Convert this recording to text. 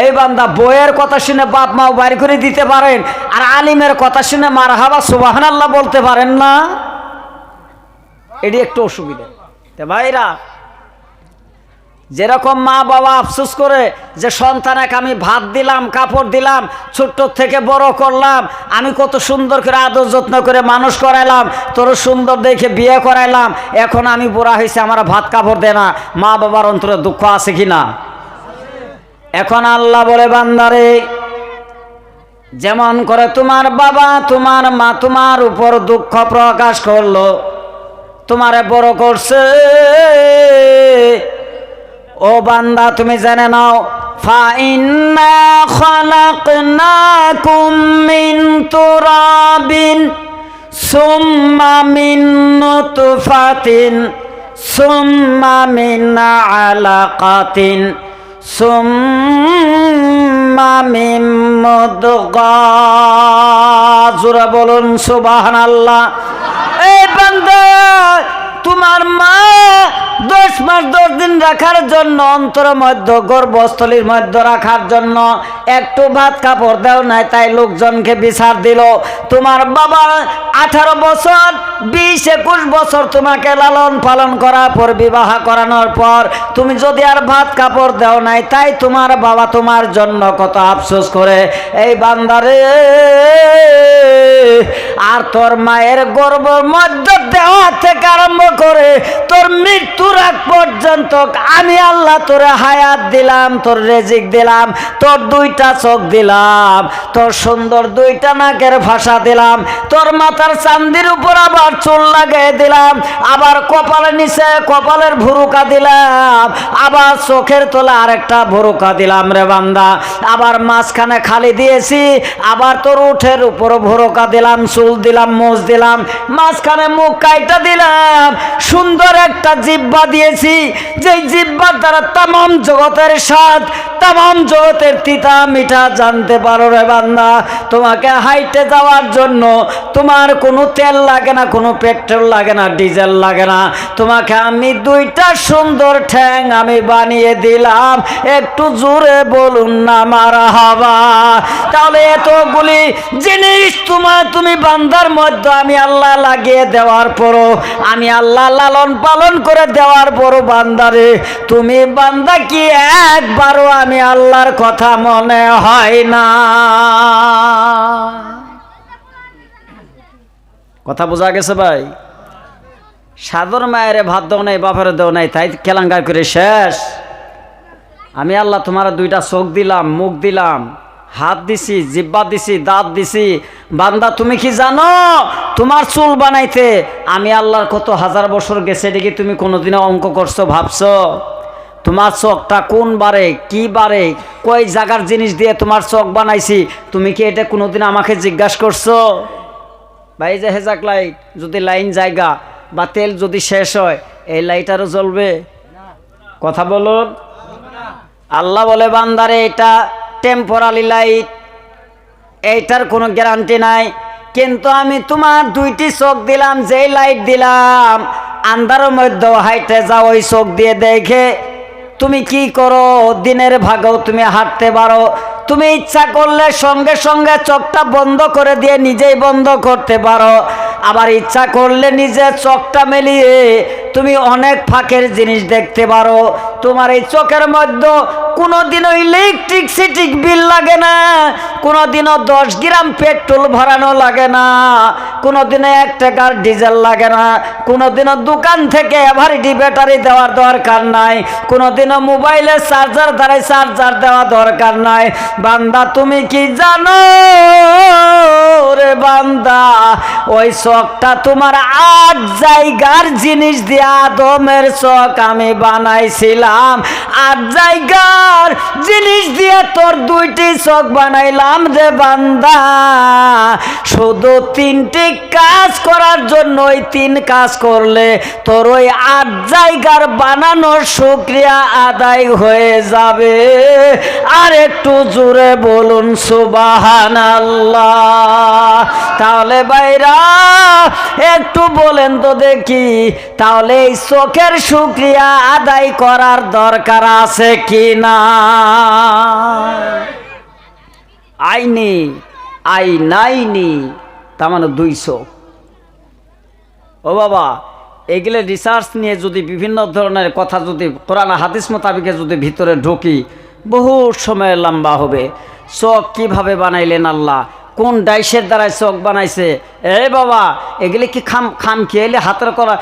এই বান্দা, বইয়ের কথা শুনে বাপ মাও বাড়ি করে দিতে পারেন, আর আলিমের কথা শুনে মার হাবা সুবাহান আল্লাহ বলতে পারেন না? এটি একটু অসুবিধা। তে ভাইরা, যেরকম মা বাবা আফসুস করে যে সন্তানকে আমি ভাত দিলাম, কাপড় দিলাম, ছোট্ট থেকে বড় করলাম, আমি কত সুন্দর করে আদর যত্ন করে মানুষ করাইলাম, তোর সুন্দর দেখে বিয়ে করাইলাম, এখন আমি বুড়া হয়েছে আমার ভাত কাপড় দে না। মা বাবার অন্তরে দুঃখ আছে কি না? এখন আল্লাহ বলে, বান্দারে, যেমন করে তোমার বাবা, তোমার মা, তোমার উপর দুঃখ প্রকাশ করল, তোমারে বড় করছে। ও বান্দা, তুমি জেনে নাও আলাকাতিন। সুম্মা মুদগা। জোরে বলুন সুবহানাল্লাহ। এই বান্দা তোমার মা দশ মাস দশ রাখার জন্য, অন্তর মধ্য, গর্ভস্থলীর মধ্যে রাখার জন্য একটু ভাত কাপড় দেও নাই, তাই লোকজনকে বিচার দিল। তোমার বাবা আঠারো বছর, বিশ একুশ বছর তোমাকে লালন পালন করার পর বিবাহ করানোর পর তুমি যদি আর ভাত কাপড় দেও নাই, তাই তোমার বাবা তোমার জন্য কত আফসোস করে। এই বান্দারে, আর তোর মায়ের গর্ব মধ্য দেওয়া থেকে আরম্ভ করে, তোর মৃত্যুর আগ পর্যন্ত আমি আল্লাহ তোরে হায়াত দিলাম, তোর রেজিক দিলাম, তোর দুইটা চোখ দিলাম, তোর সুন্দর দুইটা নাকের ভাষা দিলাম, তোর মাথার চান্দির উপর আবার চুল লাগিয়ে দিলাম, আবার কপালের নিচে কপালের ভুরুকা দিলাম, আবার চোখের তোলা আরেকটা ভুরুকা দিলাম রে বান্দা, আবার মাঝখানে খালি দিয়েছি, আবার তোর উঠের উপর ভুরুকা দিলাম, চুল দিলাম, মোজ দিলাম, মাঝখানে মুখ কাইটা দিলাম, সুন্দর একটা জিব্বা দিয়েছি যেই জিব্বার দ্বারা তাম জগতের স্বাদ তাম জগতের তিতা মিঠা জানতে পারো রে বান্দা। তোমাকে হাইটে যাওয়ার জন্য তোমার কোনো তেল লাগে না, কোনো পেট্রোল লাগে না, ডিজেল লাগে না। তোমাকে আমি দুইটা সুন্দর ঠ্যাং আমি বানিয়ে দিলাম। একটু জোরে বলুন না, মারা হাবা। তাহলে এতগুলি জিনিস তোমার তুমি বান্দার মধ্যে আমি আল্লাহ লাগিয়ে দেওয়ার পরও, আমি আল্লাহ লালন পালন করে দেওয়ার পরও বান্দারে, তুমি বান্দা কি একবারও আমি আল্লাহর কথা মনে হয় না? কথা বোঝা গেছে ভাই? সাদর মায়ের ভাত দেও নাই, বাপের দেও নাই, তাই কেলাঙ্গার করে শেষ। আমি আল্লাহ তোমার দুইটা চোখ দিলাম, মুখ দিলাম। হাত দিছি, জিব্বা দিছি, দাঁত দিছি। বান্দা, তুমি কি জানো? তোমার চুল বানাইতে আমি আল্লাহর কত হাজার বছর গেছে দেখি তুমি কোনোদিনও অঙ্ক করছ, ভাবছ? তোমার চোখটা কোন বারে, কি বারে কই জায়গার জিনিস দিয়ে তোমার চোখ বানাইছি? তুমি কি এটা কোনোদিন আমাকে জিজ্ঞাসা করছ? ভাই, যে হেজাক লাইট যদি লাইন জায়গা বা তেল যদি শেষ হয়, এই লাইট আরও জ্বলবে? কথা বলুন। আল্লাহ বলে, বান্দারে, এটা টেম্পোরালি লাইট এইটার কোনো গ্যারান্টি নাই। কিন্তু আমি তোমার দুইটি চোখ দিলাম, যেই লাইট দিলাম, আন্ধারের মধ্যে হাইটে যাও, ওই চোখ দিয়ে দেখে তুমি কি করো? দিনের ভাগেও তুমি হাঁটতে পারো। তুমি ইচ্ছা করলে সঙ্গে সঙ্গে চোখটা বন্ধ করে দিয়ে নিজেই বন্ধ করতে পারো। আবার ইচ্ছা করলে নিজে চোখটা মেলিয়ে তুমি অনেক ফাঁকের জিনিস দেখতে পারো। তোমার এই চোখের মধ্যে কোনোদিনও ইলেকট্রিসিটি বিল লাগে না কোনো কোনোদিনও দশ গ্রাম পেট্রোল ভরানো লাগে না। কোনোদিনও এক টাকার ডিজেল লাগে না, কোনোদিনও দোকান থেকে এভারিটি ব্যাটারি দেওয়ার দরকার নাই, কোনোদিনও মোবাইলের চার্জার দ্বারাই চার্জার দেওয়া দরকার নাই। বান্দা, তুমি কি জানো রে বান্দা, ওই শখটা তোমার আট জায়গার জিনিস দিয়ে আদমের শখ আমি বানাইছিলাম। আট জায়গার জিনিস দিয়ে তোর দুইটি শখ বানাইলাম রে বান্দা। শুধু তিনটি কাজ করার জন্য ওই তিন কাজ করলে তোর ওই আট জায়গার বানানোর শুক্রিয়া আদায় হয়ে যাবে। আর একটু জোরে বলুন সুবাহান আল্লাহ তাহলে বাইরা একটু বলেন তো দেখি, তাহলে এই চোখের শুক্রিয়া আদায় করার দরকার আছে কি না আইনি, আই নাইনি তার মানে দুইশো। ও বাবা, এগুলো রিসার্চ নিয়ে যদি বিভিন্ন ধরনের কথা যদি কোরআন হাদিস মোতাবিকে যদি ভিতরে ঢুকি বহু সময় লম্বা হবে। চোখ কীভাবে বানাইলেন আল্লাহ? কোন ডাইসের দ্বারাই চোখ বানাইছে? এ বাবা, এগুলি কি খাম খাম খেয়ে হাতের করা